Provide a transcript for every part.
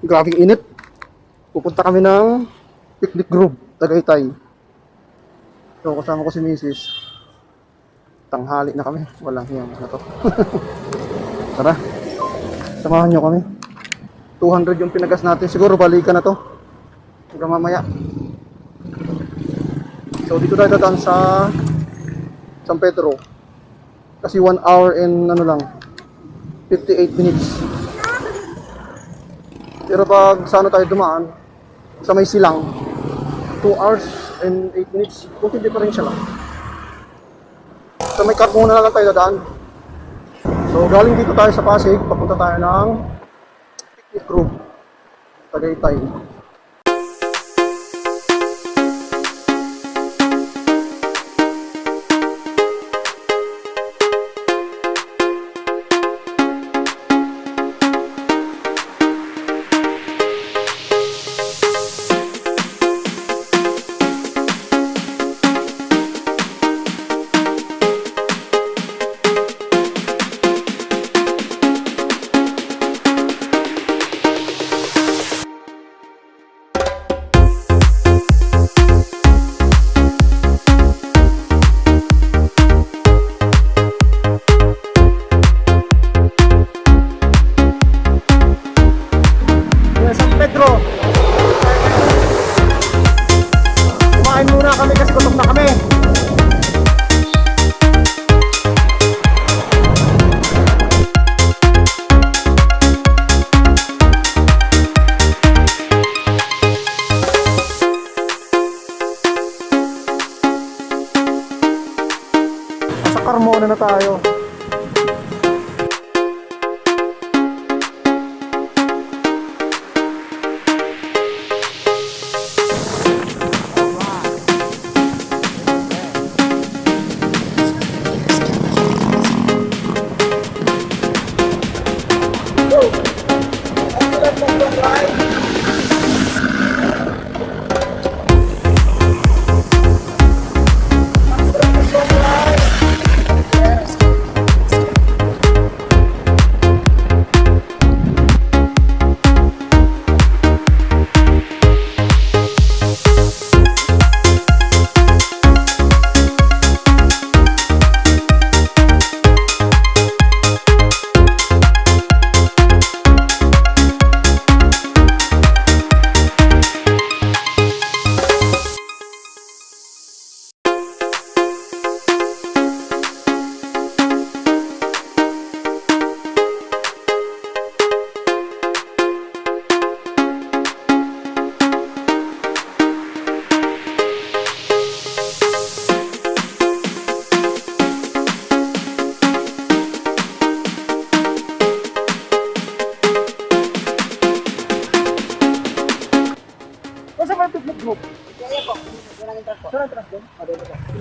Grabing init. Pupunta kami ng picnic group, Tagaytay. So, kasama ko si Mrs. Tanghali na kami. Walang hiyang na to. Tara. Samahan nyo kami. 200 yung pinagas natin. Siguro balikan na to. Hanggang mamaya. So, dito tayo dadaan sa San Pedro. Kasi 1 hour and ano lang, 58 minutes. Pero pag sa ano tayo dumaan, sa may silang, 2 hours and 8 minutes, kung hindi pa lang. Sa may Carmona na lang tayo dadaan. So galing dito tayo sa Pasig, papunta tayo ng picnic group. Tagaytay. Sa Carmona na tayo.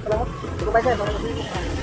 Dito po. Dito lang ako. Hindi ko pa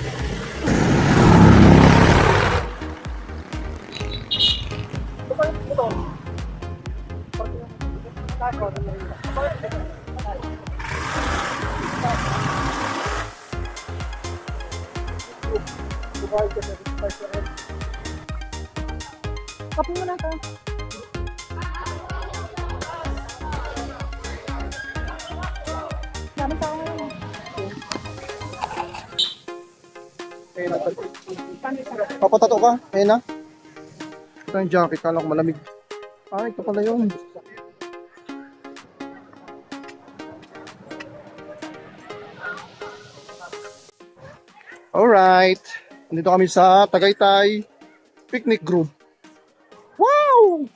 Papatato ka? Ayun na. Ito yung jacket. Kala ko malamig. Ah, ito pala yun. Alright. Nandito kami sa Tagaytay Picnic Group. Wow!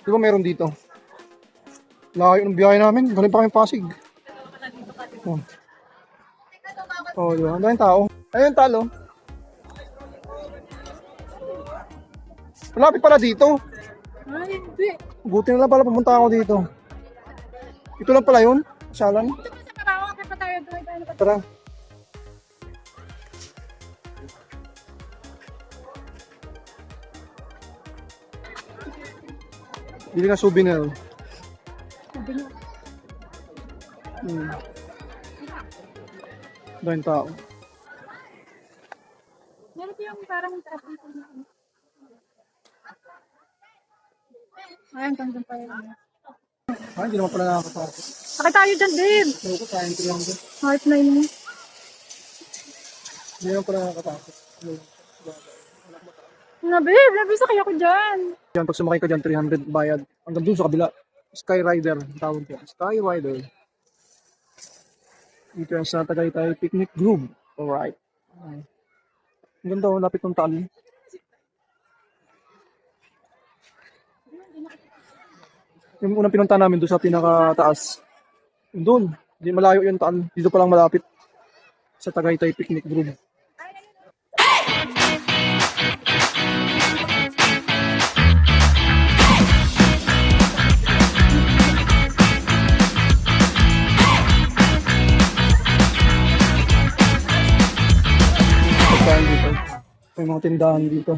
Di ba meron dito? Layo ng biyahe namin. Galing pa kami Pasig. Oh. Oh, di ba? Ang tao. Ayun, talo. Malapit pala dito. Ay, hindi. Buti na lang pala pumunta ako dito. Ito lang pala yun. Salan. Doon. Na Tara. Bili ka souvenir. Hmm. Daming tao. Meron yung parang traffic. Ayan, hanggang pa yun. Ah, hindi naman pala nakakapasok. Sakay tayo dyan, babe. Pero ko, kaya ko lang doon. Heart na yun. Hindi naman pala nakakapasok. Na, babe. Nabisa kaya ko dyan. Yan, pag sumakay ka dyan, 300 bayad. Hanggang dun sa kabila. Skyrider, ang tawag ko. Skyrider. Dito yan sa Tagaytay Picnic Grove. Alright. Ay. Ganda, oh, lapit ng taal. Yung unang pinunta namin doon sa pinakataas. Doon. Hindi malayo yung taal. Dito pa lang malapit. Sa Tagaytay Picnic Grove. Tindahan dito.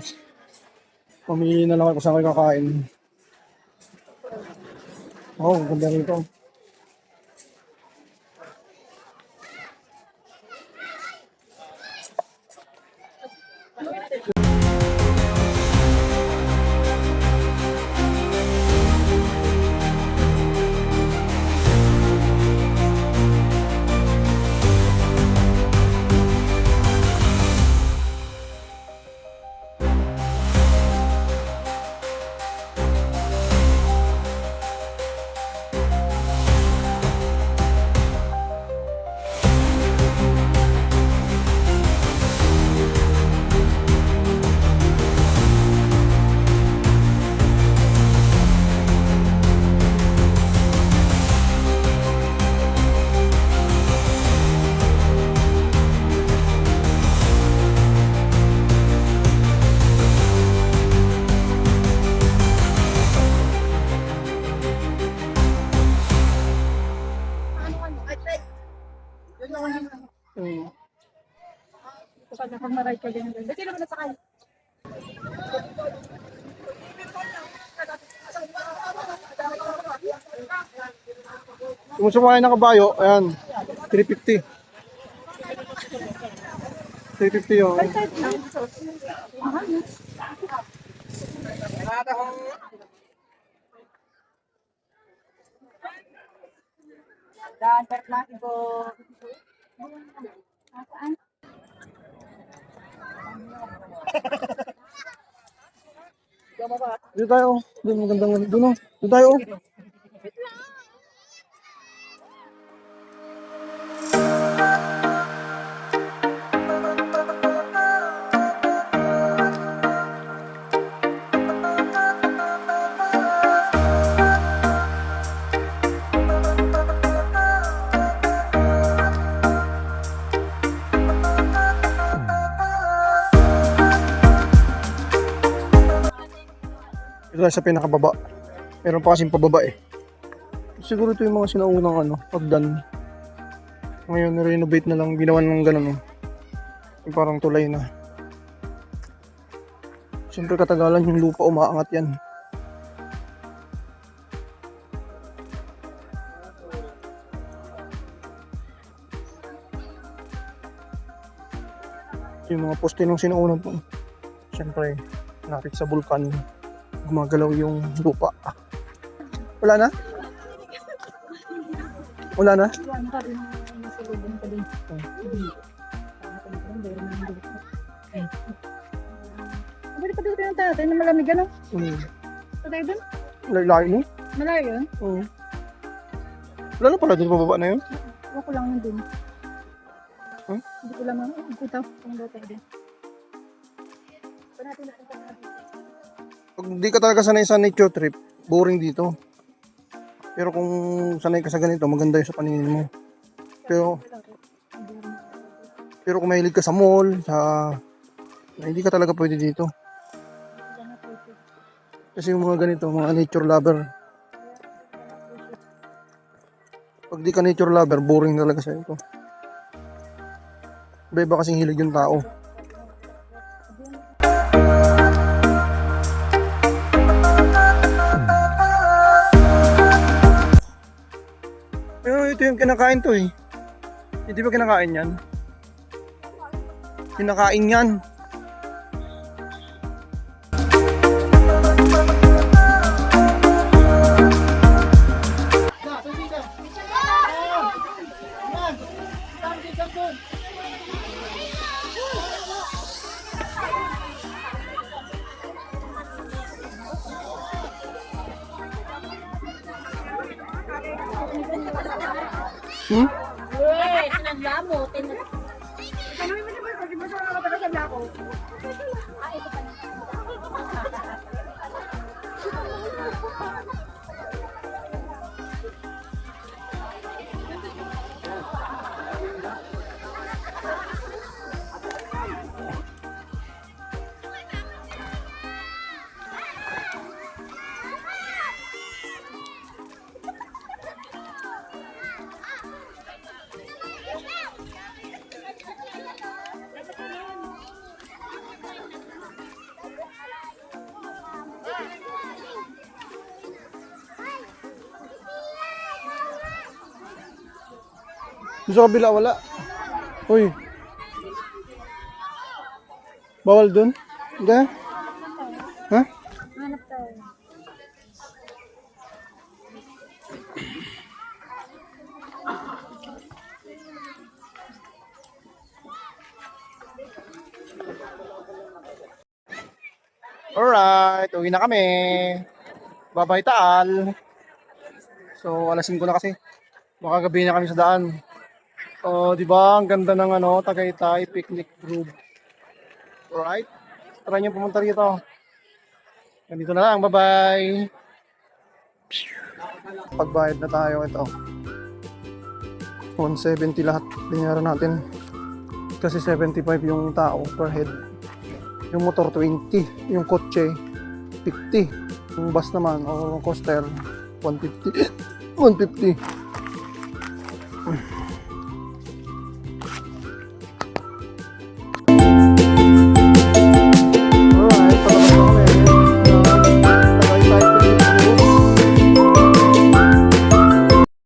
Pamili na lang ako saan kayo kakain. Oh, ganda rito. Maray ka ganyan. Ba't sino ba nasakay? Kung sumakay ng kabayo, ayan, 350. 350 yung Kahit lang. Mahal. no? Dito tayo. Doon magandang doon. oh. Doon tayo. Ito tayo sa pinakababa. Meron pa kasing pababa eh. Siguro ito yung mga sinaunang ano, pagdan. Ngayon, renovate na lang, ginawa ng ganun oh. Yung parang tulay na. Siyempre katagalan yung lupa umaangat yan. Yung mga poste nung sinuunang po. Siyempre, napit sa bulkan gumagalaw yung lupa. Wala na? Wala na? Pwede pa dito yung tatay na malamig ano? Hmm. Patay doon? Layo mo? Malayo yun? Oo. Wala na pala dun pababa na yun. Huwag ko lang nun din. Huh? Hindi ko lang ito. Kung dito din. Pa natin natin natin. Pag di ka talaga sanay sa nature trip, boring dito. Pero kung sanay ka sa ganito, maganda yun sa paningin mo. Pero, pero kung mahilig ka sa mall, sa... Hindi ka talaga pwede dito. Kasi yung mga ganito, mga nature lover. Pag di ka nature lover, boring talaga sa ito. Iba-iba kasing hilig yung tao. Ito yung kinakain to eh. Hindi ba kinakain yan? Kinakain yan. Oh, my God. Yung Sa kabila, wala. Uy. Bawal dun? Hindi? Ha? Hanap tayo. Alright, uwi na kami. Babay Taal. So, alas 5 na kasi. Baka gabi na kami sa daan. Oh, di ba? Ang ganda ng ano, Tagaytay Picnic Grove. Alright? Try niyo pumunta rito. Ganito na lang. Bye-bye. Pagbayad na tayo ito. 170 lahat. Binayaran natin. Kasi 75 yung tao per head. Yung motor 20, yung kotse 50. Yung bus naman o coaster 150. 150.